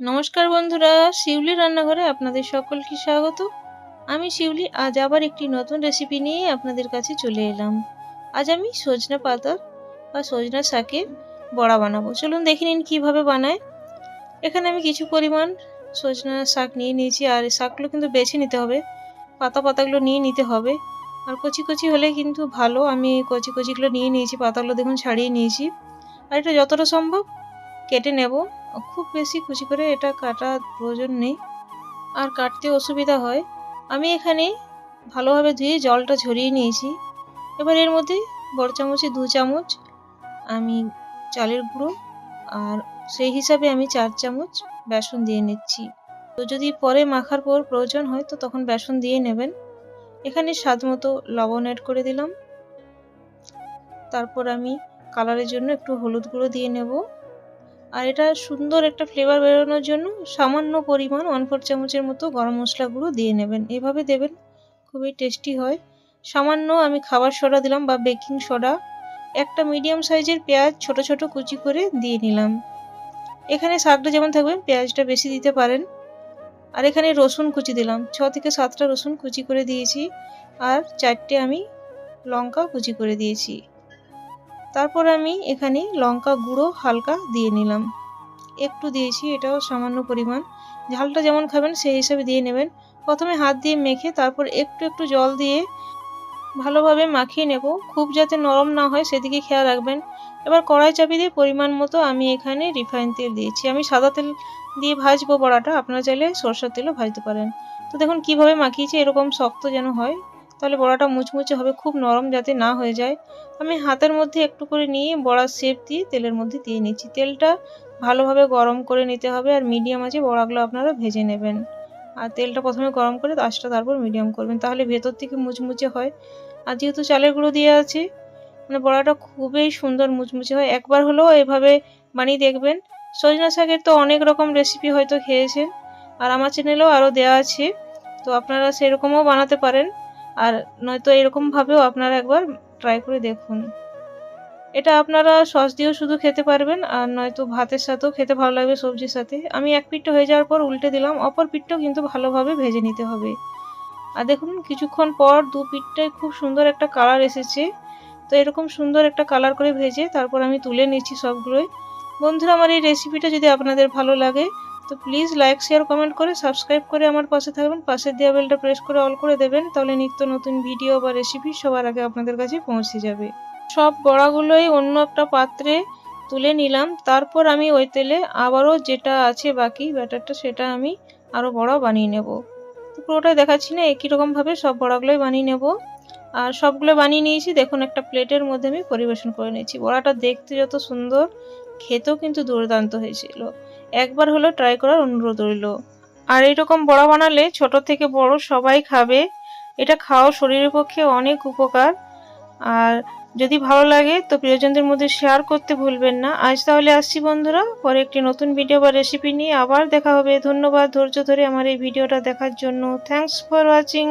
নমস্কার বন্ধুরা, শিউলি রান্নাঘরে আপনাদের সকলকে স্বাগত। আমি শিউলি, আজ আবার একটি নতুন রেসিপি নিয়ে আপনাদের কাছে চলে এলাম। আজ আমি সজনা পাতার বা সজনা শাকের বড়া বানাবো। চলুন দেখে নিন কীভাবে বানায়। এখানে আমি কিছু পরিমাণ সজনা শাক নিয়ে নিয়েছি, আর শাকগুলো কিন্তু বেছে নিতে হবে। পাতা পাতাগুলো নিয়ে নিতে হবে। আর কচি কচি হলে কিন্তু ভালো, আমি কচি কচিগুলো নিয়ে নিয়েছি, পাতাগুলো দেখুন ছাড়িয়ে নিয়েছি। আর এটা যতটা সম্ভব কেটে নেব। খুব বেশি কুচি করে এটা কাটার প্রয়োজন নেই। আর কাটতে অসুবিধা হয়। আমি এখানে ভালোভাবে ধুয়ে জলটা ঝরিয়ে নিয়েছি। এবার এর মধ্যে বড় চামচে দু চামচ আমি চালের গুঁড়ো আর সেই হিসাবে আমি চার চামচ বেসন দিয়ে নিচ্ছি। তো যদি পরে মাখার পর প্রয়োজন হয় তো তখন বেসন দিয়ে নেবেন। এখানে স্বাদ মতো লবণ অ্যাড করে দিলাম। তারপর আমি কালারের জন্য একটু হলুদ গুঁড়ো দিয়ে নেব। আর এটা সুন্দর একটা ফ্লেভার বেরোনোর জন্য সামান্য পরিমাণ ওয়ান ফোর চামচের মতো গরম মশলা গুঁড়ো দিয়ে নেবেন। এভাবে দেবেন, খুবই টেস্টি হয়। সামান্য আমি খাবার সোডা দিলাম বা বেকিং সোডা। একটা মিডিয়াম সাইজের পেঁয়াজ ছোট ছোট কুচি করে দিয়ে নিলাম। এখানে শাকটা যেমন থাকবে, পেঁয়াজটা বেশি দিতে পারেন। আর এখানে রসুন কুচি দিলাম। ছ থেকে সাতটা রসুন কুচি করে দিয়েছি। আর চারটে আমি লঙ্কা কুচি করে দিয়েছি। তারপর আমি এখানে লঙ্কা গুঁড়ো হালকা দিয়ে নিলাম। একটু দিয়েছি, এটাও সামান্য পরিমাণ। ঝালটা যেমন খাবেন সেই হিসাবে দিয়ে নেবেন। প্রথমে হাত দিয়ে মেখে তারপর একটু একটু জল দিয়ে ভালোভাবে মাখিয়ে নেব। খুব যাতে নরম না হয় সেদিকে খেয়াল রাখবেন। এবার কড়াই চাপি দিয়ে পরিমাণ মতো আমি এখানে রিফাইন তেল দিয়েছি। আমি সাদা তেল দিয়ে ভাজবো বড়াটা, আপনারা চাইলে সরষের তেলও ভাজতে পারেন। তো দেখুন কীভাবে মাখিয়েছি, এরকম শক্ত যেন হয়। তাহলে বড়াটা মুচমুচে হবে, খুব নরম যাতে না হয়ে যায়। আমি হাতের মধ্যে একটু করে নিয়ে বড়ার শেপ দিয়ে তেলের মধ্যে দিয়ে নিচ্ছি। তেলটা ভালোভাবে গরম করে নিতে হবে আর মিডিয়াম আছে বড়াগুলো আপনারা ভেজে নেবেন। আর তেলটা প্রথমে গরম করে আঁচটা তারপর মিডিয়াম করবেন, তাহলে ভেতর থেকে মুচমুচে হয়। আর যেহেতু চালের গুঁড়ো দিয়ে আছে মানে বড়াটা খুবই সুন্দর মুচমুচে হয়। একবার হলেও এভাবে বানিয়ে দেখবেন। সজনা শাকের তো অনেক রকম রেসিপি হয়তো খেয়েছেন। আর আমার চ্যানেলেও আরও দেওয়া আছে। তো আপনারা সেরকমও বানাতে পারেন। আর নয়তো এরকমভাবেও আপনারা একবার ট্রাই করে দেখুন। এটা আপনারা সস দিয়েও শুধু খেতে পারবেন, আর নয়তো ভাতের সাথেও খেতে ভালো লাগবে সবজির সাথে। আমি এক পিঠটা হয়ে যাওয়ার পর উল্টে দিলাম, অপর পিঠটাও কিন্তু ভালোভাবে ভেজে নিতে হবে। আর দেখুন, কিছুক্ষণ পর দু পিঠটায় খুব সুন্দর একটা কালার এসেছে। তো এরকম সুন্দর একটা কালার করে ভেজে তারপর আমি তুলে নিচ্ছি সবগুলোই। বন্ধুরা, আমার এই রেসিপিটা যদি আপনাদের ভালো লাগে তো প্লিজ লাইক শেয়ার কমেন্ট করে সাবস্ক্রাইব করে আমার পাশে থাকবেন। পাশের দেওয়া বেলটা প্রেস করে অল করে দেবেন, তাহলে নিত্য নতুন ভিডিও বা রেসিপি সবার আগে আপনাদের কাছে পৌঁছে যাবে। সব বড়াগুলোই অন্য একটা পাত্রে তুলে নিলাম, তারপর আমি ওই তেলে আবারও যেটা আছে বাকি ব্যাটারটা সেটা আমি আরও বড়া বানিয়ে নেব। তো পুরোটাই দেখাচ্ছি না, একই রকমভাবে সব বড়াগুলোই বানিয়ে নেব। আর সবগুলো বানিয়ে নিয়েছি, দেখুন একটা প্লেটের মধ্যে আমি পরিবেশন করে নিয়েছি। বড়াটা দেখতে যত সুন্দর, খেতেও কিন্তু দুর্দান্ত হয়েছিল। একবার হলো ট্রাই করার অনুরোধ রইল। আর এইরকম বড়া বানালে ছোট থেকে বড় সবাই খাবে। এটা খাওয়া শরীরের পক্ষে অনেক উপকার। আর যদি ভালো লাগে তো প্রিয়জনদের মধ্যে শেয়ার করতে ভুলবেন না। আজ তাহলে আসছি বন্ধুরা, পরে একটি নতুন ভিডিও বা রেসিপি নিয়ে আবার দেখা হবে। ধন্যবাদ ধৈর্য ধরে আমার এই ভিডিওটা দেখার জন্য। Thanks for watching